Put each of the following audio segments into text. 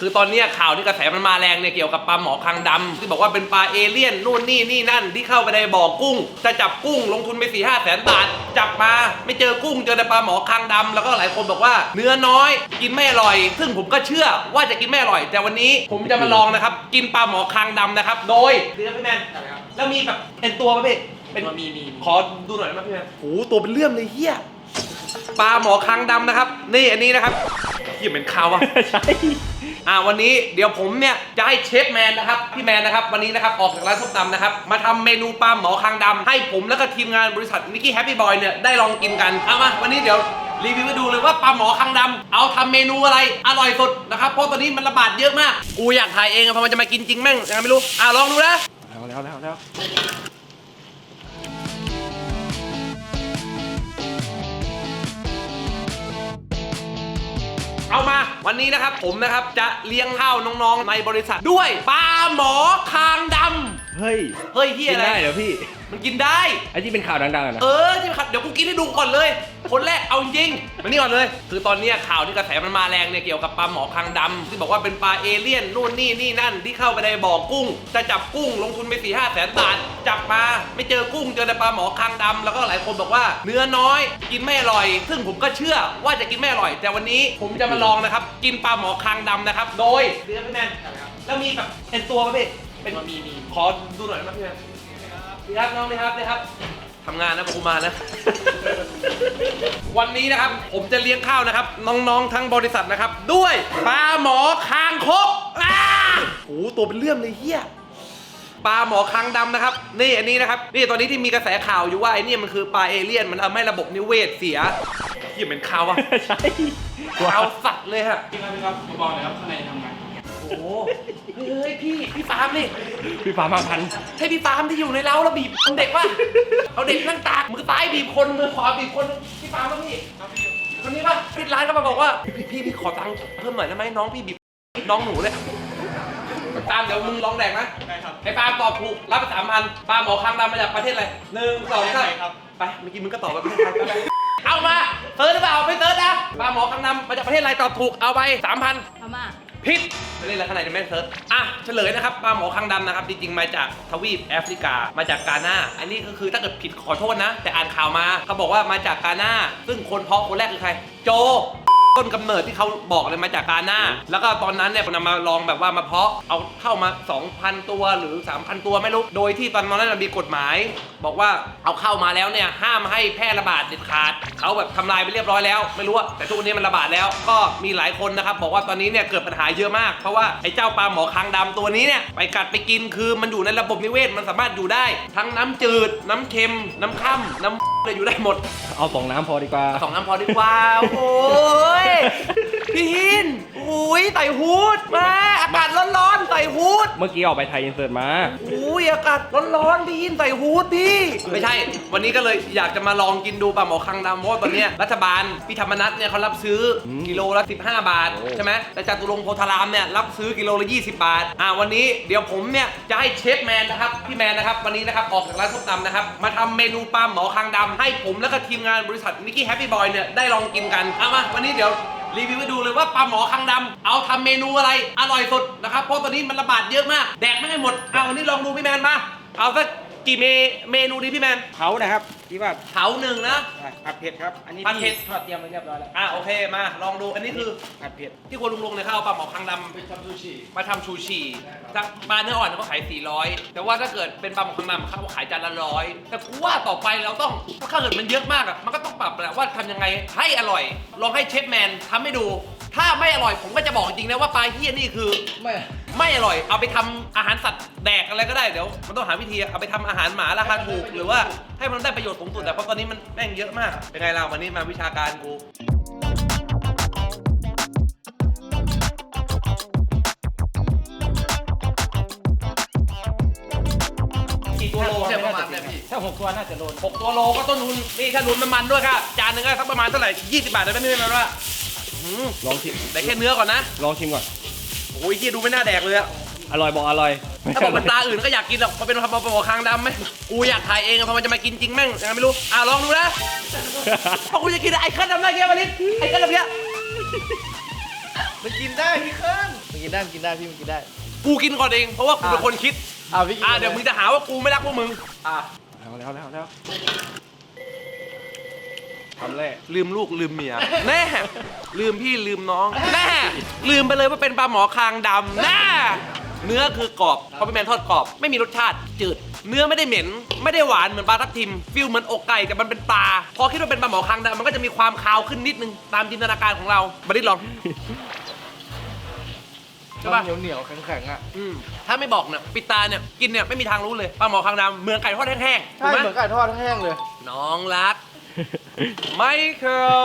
คือตอนเนี้ยข่าวที่กระแสมันมาแรงเนี่ยเกี่ยวกับปลาหมอคางดำที่บอกว่าเป็นปลาเอเลี่ยนนู่นนี่นี่นั่นที่เข้าไปในบ่อกุ้ง จะจับกุ้งลงทุนไปสี่ห้าแสนบาท จับมาไม่เจอกุ้งเจอแต่ปลาหมอคางดำแล้วก็หลายคนบอกว่า เนื้อน้อยกินไม่อร่อย ซึ่งผมก็เชื่อว่าจะกินไม่อร่อย แต่วันนี้ผมจะมาลองนะครับ กินปลาหมอคางดำนะครับ โดยเรือพี่แมนแล้วมีแบบเป็นตัวป่ะพี่เป็นมีมีขอดูหน่อยได้ไหมพี่แมนโอ้โหตัวเป็นเลื่อมเลยเฮีย ปลาหมอคางดำนะครับ นี่อันนี้นะครับเฮียเหม็นคาวอะ ใช่ อ่าวันนี้เดี๋ยวผมเนี่ยจะให้เชฟแมนนะครับพี่แมนนะครับวันนี้นะครับออกจากร้านส้มตำนะครับมาทำเมนูปลาหมอคางดำให้ผมแล้วก็ทีมงานบริษัทนิกกี้แฮปปี้บอยเนี่ยได้ลองกินกันเอามาวันนี้เดี๋ยวรีวิวให้ดูเลยว่าปลาหมอคางดำเอาทำเมนูอะไรอร่อยสุดนะครับเพราะตอนนี้มันระบาดเยอะมากกูอยากถ่ายเองอะเพราะมันจะมากินจริงแม่งยังไงไม่รู้อ่าลองดูนะ แล้วแล้วแล้วแล้ว เอามา วันนี้นะครับผมนะครับจะเลี้ยงข้าวน้องๆในบริษัทด้วยปลาหมอคางดำเฮ้ย เฮ้ยเฮียกินอะไร ได้เหรอพี่มันกินได้ ไอ้ที่เป็นข่าวดังๆอะนะ เออที่ขัดเดี๋ยวกูกินให้ดูก่อนเลย คนแรกเอาจริงมานี่ก่อนเลย คือตอนเนี้ยข่าวที่กระแสมันมาแรงเนี่ยเกี่ยวกับปลาหมอคางดำที่บอกว่าเป็นปลาเอเลี่ยนนู่นนี่นี่นั่นที่เข้าไปในบ่อกุ้ง จะจับกุ้งลงทุนไปสี่ห้าแสนบาทจับมาไม่เจอกุ้งเจอแต่ปลาหมอคางดำแล้วก็หลายคนบอกว่า เนื้อน้อยกินไม่อร่อย ซึ่งผมก็เชื่อว่าจะกินไม่อร่อย แต่วันนี้ผมจะมาลองนะครับกินปลาหมอคางดำนะครับโดยเรือพี่แมนแล้วมีแบบเป็นตัวป่ะพี่เป็นมีมีขอดูหน่อยได้ไหมพี่แมน ดีครับน้องดีครับดีครับทำงานนะปกูมานะ วันนี้นะครับผมจะเลี้ยงข้าวนะครับ น้องๆทั้งบริษัทนะครับ ด้วยปลาหมอคางคกอ้าโอ้โหตัวเป็นเลื่อมเลยเฮียปลาหมอคางดำนะครับ นี่อันนี้นะครับนี่ตอนนี้ที่มีกระแสข่าวอยู่ว่าไอ้เนี่ยมันคือปลาเอเลี่ยนมันทำให้ระบบนิเวศเสียเฮียเหม็นข่าวอะใช่ข่าวสัตว์เลยฮะพี่ครับพี่ครับผมบอกเลยครับข้างในทำไง โอ้โหเฮ้ยเฮ้ยพี่พี่ฟาร์มนี่พี่ฟ้ามาพันใช่พี่ฟาร์มที่อยู่ในเล้าแล้วบีบเด็กป่ะเอาเด็กนั่งตากมือซ้ายบีบคนมือขวาบีบคนพี่ฟาร์มป่ะพี่คนนี้ป่ะปิดร้านก็มาบอกว่าพี่พี่พี่ขอตังค์เพิ่มหน่อยได้ไหมน้องพี่บีบน้องหนูเลยตามเดี๋ยวมึงลองแดกนะได้ครับไอ้ปาล์มตอบถูกรับไปสามพันปาล์มหมอคางดำมาจากประเทศอะไรหนึ่งสองสามครับไปเมื่อกี้มึงก็ตอบแบบประเทศไทยไปเอามาเซิร์ชหรือเปล่าไม่เซิร์ชนะปาล์มหมอคางดำมาจากประเทศอะไรตอบถูกเอาไปสามพันพม่า ผิดไม่เล่นแล้วข้างในจะไม่เซิร์ชอะเฉลยนะครับปลาหมอคางดำนะครับ จริงๆ มาจากทวีปแอฟริกา มาจากกาหน้า อันนี้ก็คือถ้าเกิดผิดขอโทษนะ แต่อ่านข่าวมาเขาบอกว่ามาจากกาหน้า ซึ่งคนเพาะคนแรกคือใคร โจ ต้นกำเนิดที่เขาบอกเลยมาจากกาหน้า แล้วก็ตอนนั้นเนี่ยนำมาลองแบบว่ามาเพาะเอาเข้ามา 2,000 ตัวหรือ 3,000 ตัวไม่รู้ โดยที่ตอนนั้นนะมีกฎหมาย บอกว่าเอาเข้ามาแล้วเนี่ยห้ามให้แพร่ระบาดเด็ดขาดเขาแบบทำลายไปเรียบร้อยแล้วไม่รู้อะแต่ทุกวันนี้มันระบาดแล้วก็มีหลายคนนะครับบอกว่าตอนนี้เนี่ยเกิดปัญหาเยอะมากเพราะว่าไอ้เจ้าปลาหมอคางดำตัวนี้เนี่ยไปกัดไปกินคือมันอยู่ในระบบนิเวศมันสามารถอยู่ได้ ทั้งน้ำจืด น้ำเค็ม น้ำค่ำน้ำเลยอยู่ได้หมด เอาสองน้ำพอดีกว่า สองน้ำพอดีกว่า โอ้ย พี่หิน อุ้ยใส่ฮูดมาอากาศร้อนๆใส่ฮูดเมื่อกี้ออกไปไทยอินเสิร์ตมาอุ้ยอากาศร้อนๆพี่หินใส่ฮูดดิไม่ใช่ วันนี้ก็เลยอยากจะมาลองกินดูปลาหมอคังดำเพราะว่าตอนเนี้ยรัฐบาลพี่ธรรมนัฐเนี่ยเขารับซื้ออมกิโลละ 15 บาทโอ้ใช่ไหมแต่จตุรงค์โพธารามเนี่ยรับซื้อกิโลละ 20 บาท อ่าวันนี้เดี๋ยวผมเนี่ยจะให้เชฟแมนนะครับพี่แมนนะครับวันนี้นะครับออกจากร้านส้มตำนะครับมาทำเมนูปลาหมอคังดำให้ผมแล้วก็ทีมงานบริษัทนิกกี้แฮปปี้บอยเนี่ยได้ลองกินกันเอามาวันนี้เดี๋ยว รีวิวให้ดูเลยว่าปลาหมอคังดำเอาทำเมนูอะไรอร่อยสุดนะครับเพราะตอนนี้มันระบาดเยอะมาก แดกไม่ให้หมดเอาวันนี้ลองดูพี่แมนมาเอาสัก กี่เมเมนูดีพี่แมนเขานะครับที่ว่าเผาหนึ่งนะผัดเผ็ดครับ อันนี้ผัดเผ็ดพี่ทอดเตรียมไว้เรียบร้อยแล้วอะโอเคมาลองดูอันนี้คือผัดเผ็ดที่ควรลุงลงเนี่ยเขาเอาปลาหมอคังดำเป็นทำซูชิ มาทำชูชีถ้าปลาเนื้ออ่อนเขาขาย 400 แต่ว่าถ้าเกิดเป็นปลาหมอคังดำเขาขายจานละร้อย แต่กูว่าต่อไปเราต้องถ้าเกิดมันเยอะมากอะมันก็ต้องปรับแหละว่าทำยังไงให้อร่อย ลองให้เชฟแมนทำให้ดู ถ้าไม่อร่อยผมก็จะบอกจริงนะว่าปลาเฮี้ยนี่คือ ไม่ ไม่อร่อย เอาไปทำอาหารสัตว์แดกอะไรก็ได้เดี๋ยว มันต้องหาวิธีเอาไปทำอาหารหมาราคาถูกหรือว่าให้มันได้ประโยชน์สูงสุดแต่เพราะตอนนี้มันแม่งเยอะมาก เป็นไงเราวันนี้มาวิชาการกูกี่ตัวโลเนี่ยประมาณเนี่ยพี่ ถ้าหกตัวน่าจะโดน หกตัวโลก็ต้นทุนนี่ถ้ารวมน้ำมันด้วยค่ะจานหนึงก็สักประมาณเท่าไหร่20 บาทได้ไหมพี่แมนว่าอื้อลองชิมหือแต่แค่เนื้อก่อนนะ ลองชิมก่อน โอ้ยเฮียดูไม่น่าแดกเลยอะอร่อยบอกอร่อยถ้าบอกเป็นตาอื่นก็อยากกินหรอกมาเป็นปลาปลาคางดำไหมกูอยากถ่ายเองอะเพราะมันจะมากินจริงแม่งยังไงไม่รู้อะลองดูนะเพราะกูจะกินไอ้ขั้นดำได้แค่วันนี้ไอ้ขั้นดำเนี้ยมันกินได้พี่เคิร์นมมันกินได้มันกินได้พี่มันกินได้ กูกินก่อนเองเพราะว่ากูเป็นคนคิดอ่าพี่กินอ่าเดี๋ยวมึงจะหาว่ากูไม่รักพวกมึงอ่าเอาแล้วแล้วแล้ว ทำแรกลืมลูกลืมเมีย แน่ ลืมพี่ลืมน้อง แน่ ลืมไปเลยว่าเป็นปลาหมอคางดำแน่ เนื้อคือกรอบเพราะเป็นแมนทอดกรอบ ไม่มีรสชาติจืด เนื้อไม่ได้เหม็น ไม่ได้หวานเหมือนปลาทับทิมฟิลเหมือนอกไก่แต่มันเป็นปลา พอคิดว่าเป็นปลาหมอคางดำมันก็จะมีความคาวขึ้นนิดนึงตามจินตนาการของเรามาดิลองใช่ปะเหนียวเหนียวๆแข็งแข็งๆอะ อืมถ้าไม่บอกเนี่ยปิดตาเนี่ยกินเนี่ยไม่มีทางรู้เลยปลาหมอคางดำเหมือนไก่ทอดแห้งๆถูใช่กไหมเหมือนไก่ทอดแห้งเลย น้องรัก ไมเคิล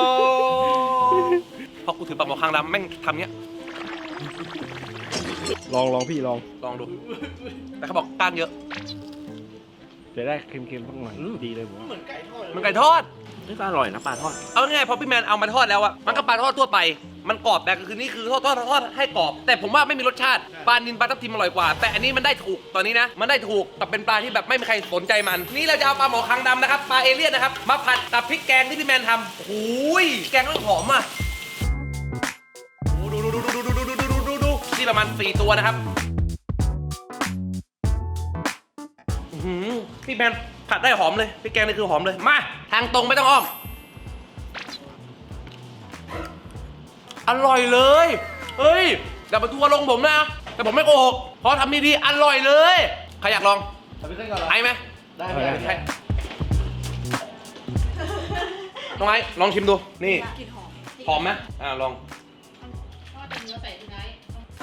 พอกูถือปลาหมอคางดำแม่งทำเงี้ย ลองลองพี่ลองลองดู แต่เขาบอกกล้างเยอะ จะได้เค็มๆสักหน่อยดีเลยผมว่ามันไก่ทอดนี่ก็อ ร่อยนะปลาทอด เอาง่ายๆพอพี่แมนเอามาทอดแล้วอะมันก็ปลาทอดทั่วไป มันกรอบแต่คือนี่คือทอดทอดทอดให้กรอบ แต่ผมว่าไม่มีรสชาติปลานินปลาทับทิมอร่อยกว่า แต่อันนี้มันได้ถูกตอนนี้นะ มันได้ถูกกับเป็นปลาที่แบบไม่มีใครสนใจมัน นี่เราจะเอาปลาหมอคางดำนะครับปลาเอเลี่ยนนะครับมาผัดกับพริกแกงที่พี่แมนทำโอ้โหยแกงต้องหอมอะดูดูดูดูดูดูดูดูดูดูดูนี่ประมาณสี่ตัวนะครับอื้อหือพี่แมน ผัดได้หอมเลยพริกแกงนี่คือหอมเลย มา ทางตรงไม่ต้องอ้อม อร่อยเลย เฮ้ยอย่ามาทัวร์ลงผมนะ แต่ผมไม่โกหก เพราะทำดีๆอร่อยเลย ใครอยากลองเอาไปขึ้นก่อนเหรอไอ้ไหมได้เอาได้ได้ใช่น้องไอ้ลองชิมดู นี่ กลิ่นหอม หอมไหมอ่าลอง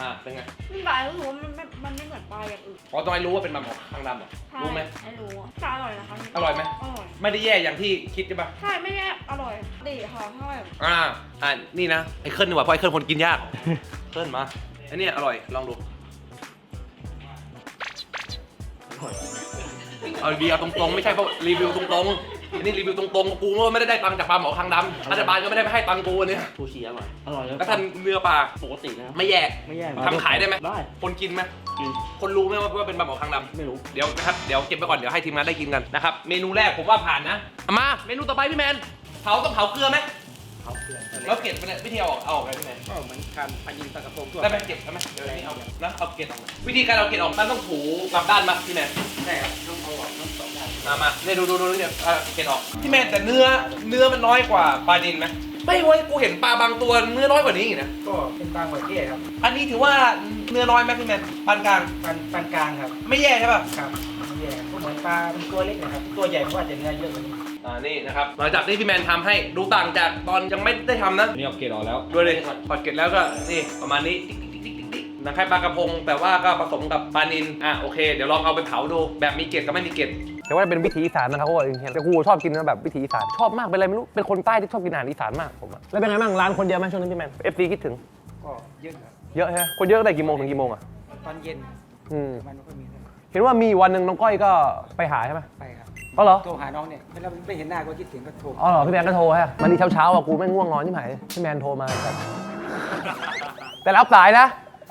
อ่าเป็นไงพี่บายรู้ว่ามันไม่มันไม่เหมือนปลาอย่างอื่นอ๋อต้องไอ้รู้ว่าเป็นมันหมอข้างดำเหรอใช่รู้ไหม ไม่รู้อะแต่อร่อยนะคะอร่อยไหม อร่อย ไม่ได้แย่อย่างที่คิดใช่ปะใช่ไม่แย่อร่อย ดีค่ะถ้าแบบอ่าอ่านี่นะไอ้เคิร์นดีกว่าเพราะไอ้เคิร์นคนกินยาก เคิร์นมาไอ้เนี่ยอร่อยลองดูเอาดีเอาตรงๆไม่ใช่เพราะรีวิวตรงๆ อันนี้รีวิวตรงๆกูก็ไม่ได้ได้ตังค์จากปลาหมอคางดำรัฐบาลก็ไม่ได้ไปให้ตังค์กูอันเนี่ยซูชิอร่อย อร่อยเลยแล้วท่านเนื้อปลาปกตินะไม่แย่ไม่แย่ทำขายได้ไหม ได้คนกินไหมกินคนรู้ไหมว่าว่าเป็นปลาหมอคางดำ ไม่รู้ เดี๋ยวนะครับ เดี๋ยวเก็บไว้ก่อน เดี๋ยวให้ทีมงานได้กินกันนะครับ เมนูแรกผมว่าผ่านนะเอามา เมนูต่อไปพี่แมน เผาต้องเผาเกลือไหมเขาเพื่อนแล้วเก็บไปเลยวิธีเอาออกเอาออกไงพี่แมน ก็เหมือนการปลายิงปลากระพงทั่วได้ไหมเก็บได้ไหมเดี๋ยวนี้เอานะเอาเก็บออกวิธีการเอาเก็บออกมันต้องถูกลับด้านมาพี่แมนใช่ครับต้องเอาออกทั้งสองด้าน มามาเนี่ยดูดูดูเนี่ยเอาเก็บออกพี่แมนแต่เนื้อเนื้อมันน้อยกว่าปลาดินไหมไม่เว้ยกูเห็นปลาบางตัวเนื้อน้อยกว่านี้อีกนะก็เป็นปลาหัวเกี้ยครับอันนี้ถือว่าเนื้อน้อยไหมพี่แมนปานกลางปานปานกลางครับ ไม่แย่ใช่ป่ะครับไม่แย่ก็เหมือนปลาเป็นตัวเล็กนะครับ ตัวใหญ่เพราะว่าจะเนื้อเยอะกว่านี้อ่านี่นะครับหลังจากที่พี่แมนทำให้ดูต่างจากตอนยังไม่ได้ทำนะอันนี้เอาเกล็ดออกแล้วดูเลยพอเก็บแล้วก็นี่ประมาณนี้ติ๊กติ๊กติ๊กติ๊กติ๊กนะคล้ายปลากระพง แต่ว่าก็ผสมกับปลานินอะโอเค เดี๋ยวลองเอาไปเผาดูแบบมีเกล็ดกับไม่มีเกล็ด แต่ว่าเป็นวิถีอีสานนะครับเขาบอกอย่างเงี้ยแต่กูชอบกินนะแบบวิถีอีสานชอบมากเป็นอะไรไม่รู้เป็นคนใต้ที่ชอบกินอาหารอีสานมากผมอะแล้วเป็นไงบ้างร้านคนเยอะไหมช่วงนี้พี่แมนเอฟซีคิดถึงก็เยอะครับเยอะใช่ไหมคนเยอะตั้งแต่กี่โมงถึงกี่โมงอะตอนเย็นอืมมันไม่ค่อยมีเท่าไหร่เห็นว่ามีวันหนึ่งน้องก้อยก็ไปหาใช่ไหมไปครับอ๋อเหรอ โทรหาน้องเนี่ยเวลาไม่เห็นหน้าก็คิดถึงก็โทรอ๋อเหรอพี่แมนก็โทรฮะมันดีเช้าเช้าๆอะกูไม่ง่วงนอนที่ไหนพี่แมนโทรมาครับแต่รับสายนะ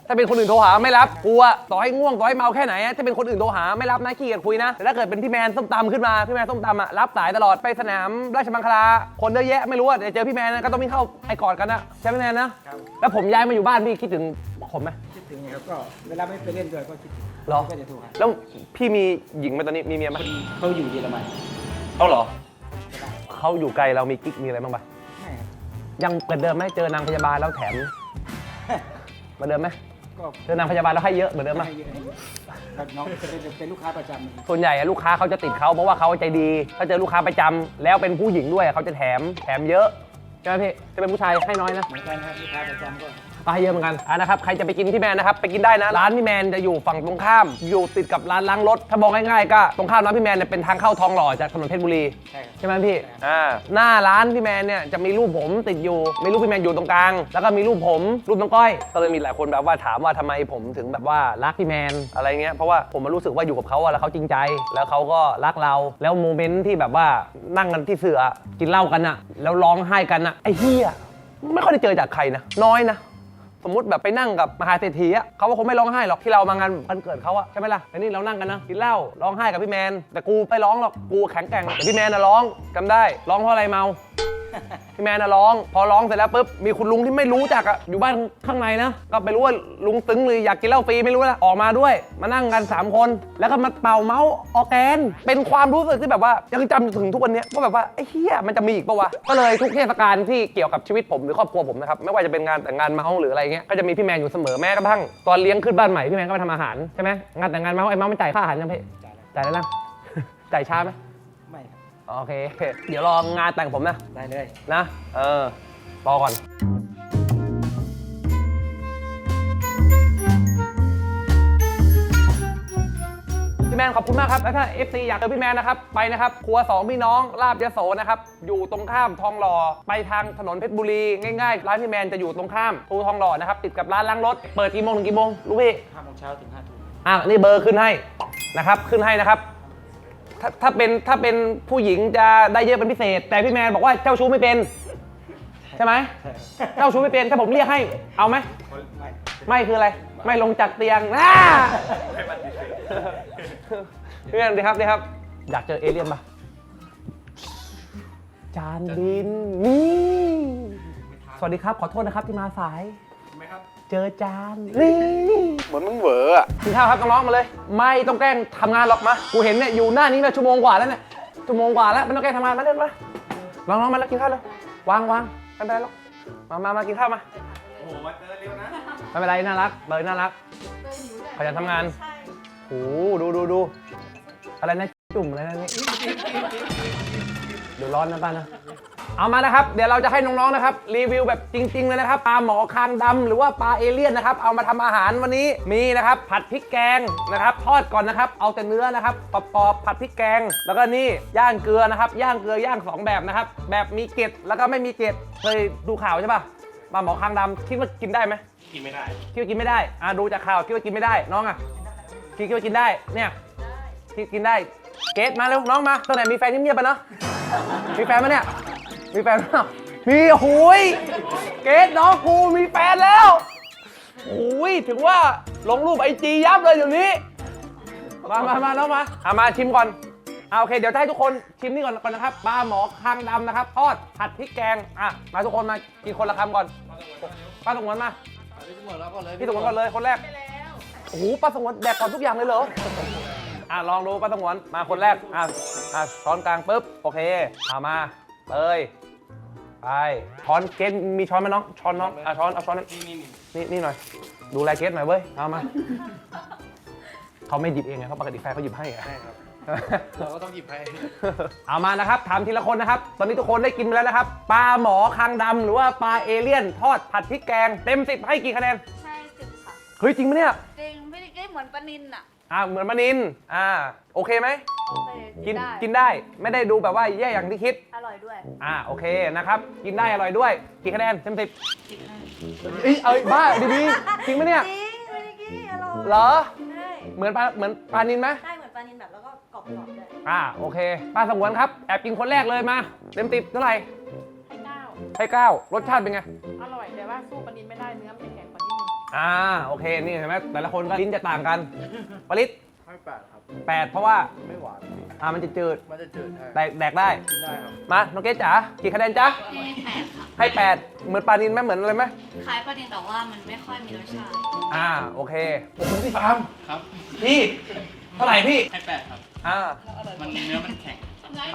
ถ้าเป็นคนอื่นโทรหาไม่รับกูอะต่อให้ง่วงต่อให้เมาแค่ไหนอะถ้าเป็นคนอื่นโทรหาไม่รับนะขี้เกียจคุยนะแต่ถ้าเกิดเป็นพี่แมนส้มตำขึ้นมาพี่แมนส้มตำอะรับสายตลอดไปสนามราชมังคลาคนเยอะแยะไม่รู้อะเดี๋ยวเจอพี่แมนนะก็ต้องวิ่งเข้าไอ้กอดกันนะใช่ไหมพี่แมนนะครับแล้วผมย้ายมาอยู่บ้านพี่คิดถึงผมไหมคิดถึงนะครับก็เวลาไม่ไปเล่นด้วยก็คิดถึงเหรอก็จะโทรหาแล้วพี่มีหญิงไหมตอนนี้มีเมียไหมเขาอยู่เยอรมันเขาเหรอก็ได้เขาอยู่ไกลเรามีกิ๊กมีอะไรบ้างปะไม่ครับยังเหมือนเดิมไหมเจอนางพยาบาลแล้วแถมเหมือนเดิมไหม ก็เจอนางพยาบาลแล้วให้เยอะเหมือนเดิมไหมให้เยอะให้เยอะก็น้องเป็นเป็นลูกค้าประจำนะครับส่วนใหญ่อะลูกค้าเขาจะติดเขาเพราะว่าเขาใจดี ถ้าเจอลูกค้าประจำแล้วเป็นผู้หญิงด้วยเขาจะแถมแถมเยอะใช่ไหมพี่ถ้าเป็นผู้ชายให้น้อยนะ เหมือนกันครับลูกค้าประจำก็ ก็ให้เยอะเหมือนกันอะนะครับใครจะไปกินพี่แมนนะครับไปกินได้นะร้านพี่แมนจะอยู่ฝั่งตรงข้าม อยู่ติดกับร้านล้างรถถ้ามองง่ายๆก็ตรงข้ามร้านพี่แมนเนี่ยเป็นทางเข้าทองหล่อจากถนนเพชรบุรีใช่ครับใช่ไหมพี่อ่าหน้าร้านพี่แมนเนี่ยจะมีรูปผมติดอยู่มีรูปพี่แมนอยู่ตรงกลาง แล้วก็มีรูปผมรูปน้องก้อย ก็เลยมีหลายคนแบบว่าถามว่าทำไมผมถึงแบบว่ารักพี่แมนอะไรเงี้ยเพราะว่าผมมารู้สึกว่าอยู่กับเขาอะแล้วเขาจริงใจ แล้วเขาก็รักเราแล้วโมเมนต์ที่แบบว่านั่งกันที่เสือกินเหล้ากันอะแล้วร้องไห้กันอะไอ้เฮียไม่ค่อยได้เจอจากใครนะน้อยนะ สมมติแบบไปนั่งกับมหาเศรษฐีอะเขาก็คงไม่ร้องไห้หรอกที่เรามางานวันเกิดเขาอะใช่ไหมล่ะแต่นี่เรานั่งกันนะกินเหล้าร้องไห้กับพี่แมน แต่กูไม่ร้องหรอกกูแข็งแกร่งแต่พี่แมนน่ะร้องจำได้ร้องเพราะอะไรเมา พี่แมนนะร้อง พอร้องเสร็จแล้วปุ๊บมีคุณลุงที่ไม่รู้จักอะอยู่บ้านข้างในนะก็ไปรู้ว่าลุงตึงเลยอยากกินเหล้าฟรีไม่รู้ละออกมาด้วย มานั่งกัน 3 คน แล้วก็มาเป่าเมาส์ออร์แกน เป็นความรู้สึกที่แบบว่ายังจำถึงทุกวันเนี้ยว่าแบบว่าไอ้เฮียมันจะมีอีกปะวะก็เลยทุกเทศกาลที่เกี่ยวกับชีวิตผมหรือครอบครัวผมนะครับไม่ว่าจะเป็นงานแต่งงานเมาส์หรืออะไรเงี้ยก็จะมีพี่แมนอยู่เสมอแม้กระทั่งตอนเลี้ยงขึ้นบ้านใหม่พี่แมนก็มาทำอาหารใช่ไหมงานแต่งงานเมาส์ไอ้เมาส์ไม่จ่ายค่าอาหารยังพี่จ่ายแล้วนะ จ่ายช้าไหม โอเค เดี๋ยวรองานแต่งผมนะ ได้เลย นะ เออ รอก่อน พี่แมนขอบคุณมากครับแล้วถ้า FC อยากเจอพี่แมนนะครับ ไปนะครับ ครัวสองพี่น้องลาบยโสนะครับ อยู่ตรงข้ามทองหล่อ ไปทางถนนเพชรบุรี ง่ายๆ ร้านพี่แมนจะอยู่ตรงข้ามตูทองหล่อนะครับ ติดกับร้านล้างรถ เปิดกี่โมงถึงกี่โมง รู้พี่ห้าโมงเช้าถึงห้าทุ่มอะนี่เบอร์ขึ้นให้นะครับ ขึ้นให้นะครับ ถ้าถ้าเป็นถ้าเป็นผู้หญิงจะได้เยอะเป็นพิเศษ แต่พี่แมนบอกว่าเจ้าชู้ไม่เป็น ใช่ไหมเจ้าชู้ไม่เป็นถ้าผมเรียกให้เอาไหมไม่ไม่คืออะไร ไม่ลงจากเตียงอ่าพี่แมนดีครับดีครับ อยากเจอเอเลี่ยนปะจานบินนี่สวัสดีครับขอโทษนะครับที่มาสาย เจอจานนี่เหมือนมึงเหวออะกินข้าวครับน้องๆมาเลย ไม่ต้องแกล้งทำงานหรอกมากูเห็นเนี่ยอยู่หน้านี้มาชั่วโมงกว่าแล้วเนี่ยชั่วโมงกว่าแล้วไม่ต้องแกล้งทำงานมาเล่นมาน้องๆมาแล้วกินข้าวเลยวางวางไม่เป็นไรหรอกมามามากินข้าวมาโอ้โหมาเจอเร็วนะไม่เป็นไรน่ารักเบยน่ารักขยันทำงานใช่โอ้โหดูดูดูอะไรนะจุ่มอะไรนะนี่เดี๋ยวร้อนนะป้านะ เอามานะครับ เดี๋ยวเราจะให้น้องๆนะครับรีวิวแบบจริง ๆ เลยนะครับปลาหมอคางดำหรือว่าปลาเอเลี่ยนนะครับเอามาทำอาหารวันนี้มีนะครับผัดพริกแกงนะครับทอดก่อนนะครับเอาแต่เนื้อนะครับปอบๆผัดพริกแกง แล้วก็นี่ย่างเกลือนะครับย่างเกลือย่างสองแบบนะครับแบบมีเกล็ดแล้วก็ไม่มีเกล็ดเคยดูข่าวใช่ปะปลาหมอคางดำคิดว่ากินได้ไหมกินไม่ได้คิดว่ากินไม่ได้อะดูจากข่าวคิดว่ากินไม่ได้น้องอะคิดคิดว่ากินได้เนี่ยคิดกินได้เกตมาเร็วน้องมาตั้งแต่มีแฟนเงียบๆไปเนาะมีแฟนไหมเนี่ย มีแฟนเปล่ามีโอ้โหุยเกตน้องกูมีแฟนแล้วโอ้ยถึงว่าลงรูปไอจียับเลยเดี๋ยวนี้ มามามาน้องมาเอามาชิมก่อนเอาโอเค เดี๋ยวจะให้ทุกคนชิมนี่ก่อนก่อนนะครับปลาหมอคางดำนะครับทอดผัดพริกแกงอะมาทุกคนมากินคนละคำก่อนป้าสงวนมาพี่สมวนแล้วก่อนเลยพี่สงวนก่อนเลยคนแรกไปแล้วโอ้โหป้าสงวนแดกก่อนทุกอย่างเลยเหรออะลองดูป้าสงวนมาคนแรกอะอะช้อนกลางปุ๊บโอเคเอามา เอ้ยไปช้อนเกสมีช้อนไหมน้องช้อนน้องอะช้อนเอาช้อนนั้นนี่นี่นี่หน่อย ดูแลเกสหน่อยเว้ยเอามาเขาไม่หยิบเองไงเขาปกติแฟนเขาหยิบให้ไงใช่ครับเราก็ต้องหยิบให้เอามานะครับถามทีละคนนะครับ ตอนนี้ทุกคนได้กินไปแล้วนะครับปลาหมอคางดำหรือว่าปลาเอเลี่ยน ทอดผัดพริกแกงเต็มสิบให้กี่คะแนนใช่สิบค่ะเฮ้ยจริงไหมเนี่ยจริงไม่ได้เหมือนปลานินอะ อ่าเหมือนมานินอ่าโอเคไหมโอเคกินได้กินได้ไม่ได้ดูแบบว่าแย่อย่างที่คิด อร่อยด้วย อ่าโอเคนะครับ กินได้อร่อยด้วยกี่คะแนนเต็มสิบเอ้ยเอ้ยบ้าดีๆจริงไหมเนี่ยจริงไม่ได้กินอร่อยเหรอใช่เหมือนปลาเหมือนปลานินไหมใช่เหมือนปลานินแบบแล้วก็กรอบๆด้วยอ่าโอเคป้าสงวนครับแอบกินคนแรกเลยมาเต็มสิบเท่าไหร่ให้เก้าให้เก้ารสชาติเป็นไงอร่อยแต่ว่าสู้ปลานินไม่ได้เนื้อมัน อ่าโอเคนี่เห็นไหมแต่ละคนก็ลิ้นจะต่างกันปริศให้แปดครับ แปดเพราะว่าไม่หวานอ่ามันจะจืดมันจะจืดใช่แดกแดกได้ กินได้ครับ มาน้องเกดจ๋ากี่คะแนนจ๊ะให้แปดค่ะ ให้แปดเหมือนปลานินไหมเหมือนอะไรไหมคล้ายประเด็นแต่ว่ามันไม่ค่อยมีรสชาติ อ่าโอเคโอ้โหพี่ฟาร์มครับ พี่เท่าไหร่พี่ให้แปดครับ อ่ามันเนื้อมันแข็ง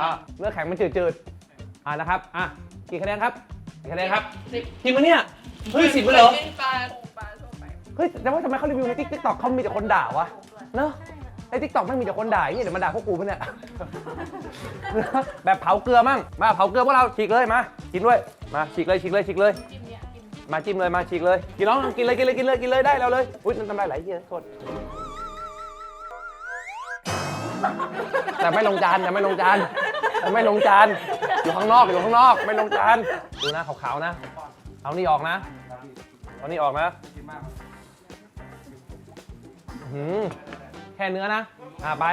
อ่าเนื้อแข็งมันจืดจืดๆอ่านะครับอะกี่คะแนนครับกี่คะแนนครับสิบ จริงปะเนี่ยเฮ้ยสิบไปเหรอ ปลาปลาทั่วไป เฮ้ยแต่ว่าทำไมเขารีวิวในติ๊กต็อกเขามีแต่คนด่าวะเนอะในติ๊กต็อกไม่มีแต่คนด่าอย่างนี้เดี๋ยวมาด่าพวกกูปะเนี่ย แบบเผาเกลือมั่งมาเผาเกลือพวกเราฉีกเลยมากินด้วยมาฉีกเลยฉีกเลยฉีกเลย จิ้มเนี่ยจิ้มาจิ้มเลยมาฉีกเลยกินน้องกินเลยกินเลยกินเลยกินเลยได้แล้วเลยอุ้ยน้ำลายไหลเยอะโทษแต่ไม่ลงจานแต่ไม่ลงจานแต่ไม่ลงจานอยู่ข้างนอกอยู่ข้างนอกไม่ลงจานดูนะขาวๆนะเอานี่ออกนะเอานี่ออกนะ หือแค่เนื้อนะ อ่าไป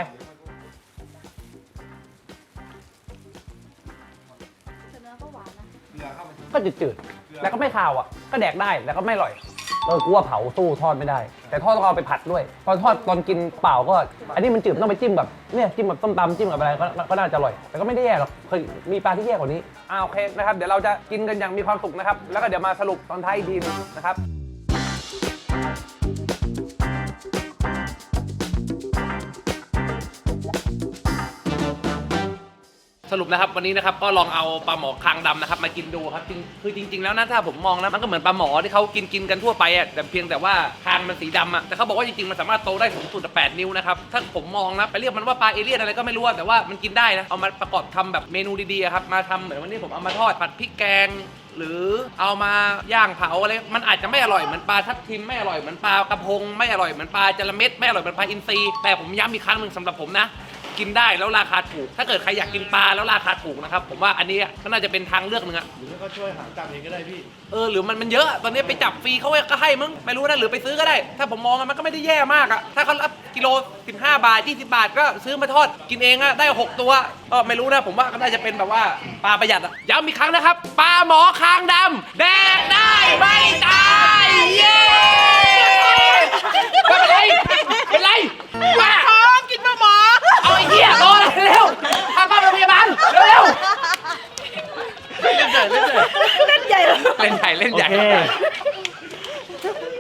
แต่เนื้อก็หวานนะก็จืดๆ แล้วก็ไม่คาวอะ ก็แดกได้ แล้วก็ไม่อร่อย เออกูว่าเผาสู้ทอดไม่ได้ แต่ทอดต้องเอาไปผัดด้วย ตอนทอดตอนกินเปล่าก็ อันนี้มันจืดต้องไปจิ้มแบบ เนี่ยจิ้มแบบต้มตำจิ้มกับอะไรก็ก็ก็น่าจะอร่อย แต่ก็ไม่ได้แย่หรอก เคยมีปลาที่แย่กว่านี้ อ่าโอเคนะครับ เดี๋ยวเราจะกินกันอย่างมีความสุขนะครับ แล้วก็เดี๋ยวมาสรุปตอนท้ายอีกทีหนึงนะครับ สรุปนะครับวันนี้นะครับก็ลองเอาปลาหมอคางดำนะครับมากินดูครับจริงคือจริง ๆ แล้วนะถ้าผมมองนะมันก็เหมือนปลาหมอที่เขากินกินกันทั่วไปอะแต่เพียงแต่ว่าคางมันสีดำอะแต่เขาบอกว่าจริงๆมันสามารถโตได้สูงสุด8นิ้วนะครับถ้าผมมองนะไปเรียกมันว่าปลาเอเลี่ยนอะไรก็ไม่รู้แต่ว่ามันกินได้นะเอามาประกอบทำแบบเมนูดีๆครับมาทำเหมือนวันนี้ผมเอามาทอดผัดพริกแกงหรือเอามาย่างเผาอะไร มันอาจจะไม่อร่อยเหมือนปลาทับทิมไม่อร่อยเหมือนปลากระพงไม่อร่อยเหมือนปลาจระเม็ดไม่อร่อยเหมือนปลาอินทรีแต่ผมย้ำอีกครั้งหนึ่งสำหรับผมนะ กินได้แล้วราคาถูก ถ้าเกิดใครอยากกินปลาแล้วราคาถูกนะครับ ผมว่าอันนี้ก็น่าจะเป็นทางเลือกหนึ่งอะหรือไม่ก็ช่วยหาจับเองก็ได้พี่ เออหรือมันมันเยอะ ตอนนี้ไปจับฟรีเขาก็ให้มึงไม่รู้นะหรือไปซื้อก็ได้ ถ้าผมมองอะมันก็ไม่ได้แย่มากอะถ้าเขารับกิโล 15 บาท 20 บาทก็ซื้อมาทอดกินเองอะได้ 6 ตัวก็ไม่รู้นะผมว่าก็น่าจะเป็นแบบว่าปลาประหยัดอะย้ำอีกครั้งนะครับปลาหมอคางดำแดกได้ไม่ตายเย้ไม่เป็นไรเป็นไรมาท้องกินปลาหมอ เอาไอ้เหี้ยรออะไรเร็วพาป้าไปโรงพยาบาลเร็ว ๆเล่นใหญ่เลยเล่นใหญ่เล่นโอใหญ่เค